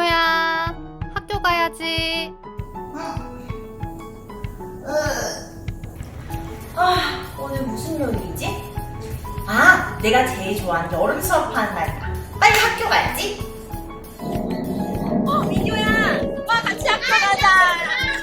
미호야, 학교 가야지. 아, 오늘 무슨 요일이지? 아, 내가 제일 좋아하는 여름 수업하는 날이다. 빨리 학교 가야지. 어, 민효야, 오빠 같이 학교 가자.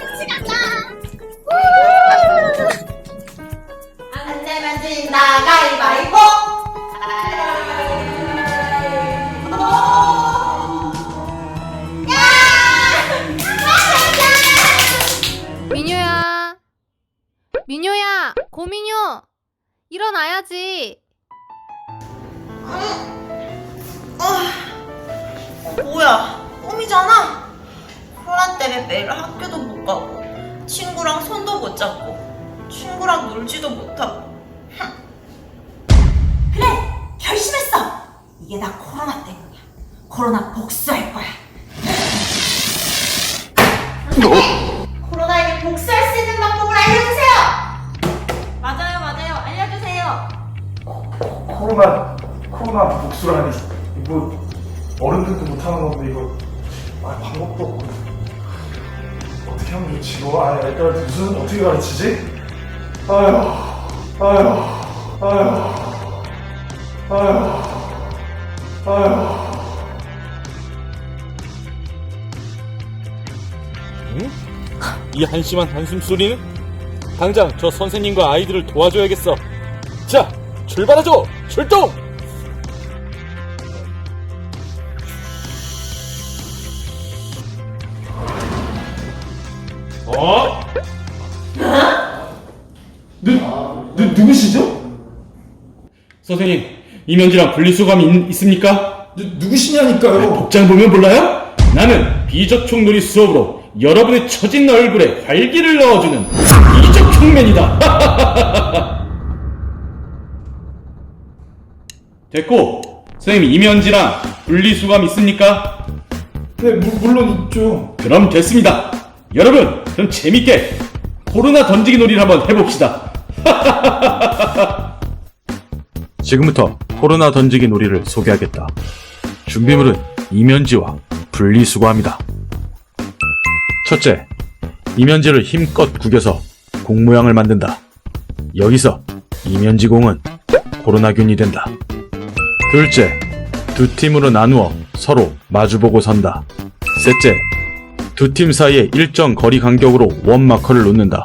일어나야지. 뭐야, 꿈이잖아? 코로나 때문에 매일 학교도 못 가고, 친구랑 손도 못 잡고, 친구랑 놀지도 못하고. 흠. 그래! 결심했어! 이게 다 코로나 때문이야. 코로나 복수할 거야. 선생님! 코로나에게 복수할 코로나 코로나 복수라니 이거 어른들도 못하는 건데 이거 아 방법도 없고 어떻게 하면 좋지 이거 아 일단 무슨 어떻게 가르치지? 아휴 아휴 아휴 아휴 아휴 이 한심한 한숨 소리는? 당장 저 선생님과 아이들을 도와줘야겠어. 자, 출발하죠! 출동! 어? 누, 누, 누구시죠? 선생님, 이면지랑 분리수감이 있, 있습니까? 누, 누구시냐니까요 복장 보면 몰라요? 나는 비접촉놀이 수업으로 여러분의 처진 얼굴에 활기를 넣어주는 비접촉맨이다. 됐고, 선생님 이면지랑 분리수감 있습니까? 네 무, 물론 있죠 그럼 됐습니다. 여러분, 그럼 재밌게 코로나 던지기 놀이를 한번 해봅시다. 지금부터 코로나 던지기 놀이를 소개하겠다. 준비물은 이면지와 분리수거합니다. 첫째, 이면지를 힘껏 구겨서 공 모양을 만든다. 여기서 이면지 공은 코로나균이 된다. 둘째, 두 팀으로 나누어 서로 마주보고 선다. 셋째, 두 팀 사이에 일정 거리 간격으로 원 마커를 놓는다.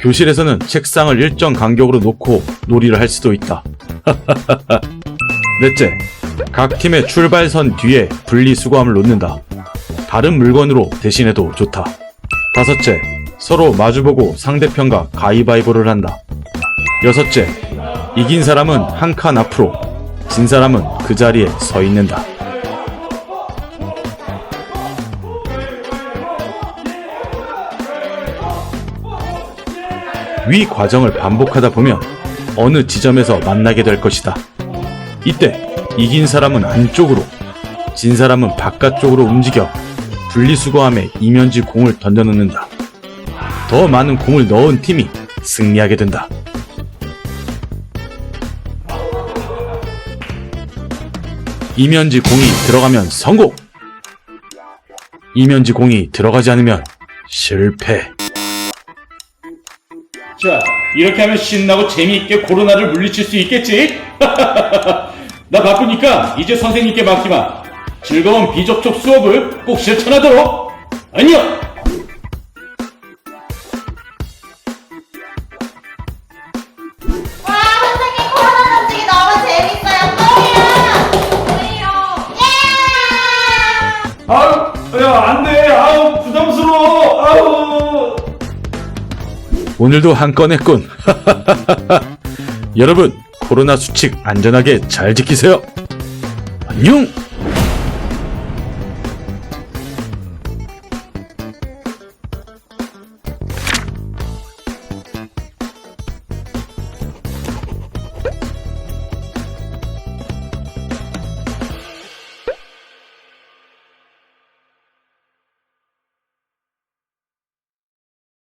교실에서는 책상을 일정 간격으로 놓고 놀이를 할 수도 있다. 넷째, 각 팀의 출발선 뒤에 분리수거함을 놓는다. 다른 물건으로 대신해도 좋다. 다섯째, 서로 마주보고 상대편과 가위바위보를 한다. 여섯째, 이긴 사람은 한 칸 앞으로, 진 사람은 그 자리에 서 있는다. 위 과정을 반복하다 보면 어느 지점에서 만나게 될 것이다. 이때 이긴 사람은 안쪽으로, 진 사람은 바깥쪽으로 움직여 분리수거함에 이면지 공을 던져놓는다. 더 많은 공을 넣은 팀이 승리하게 된다. 이면지 공이 들어가면 성공! 이면지 공이 들어가지 않으면 실패. 자, 이렇게 하면 신나고 재미있게 코로나를 물리칠 수 있겠지? 나 바쁘니까 이제 선생님께 맡기마. 즐거운 비접촉 수업을 꼭 실천하도록. 안녕! 안 돼 아우 부담스러워 아우 오늘도 한건 했군. 여러분, 코로나 수칙 안전하게 잘 지키세요. 안녕!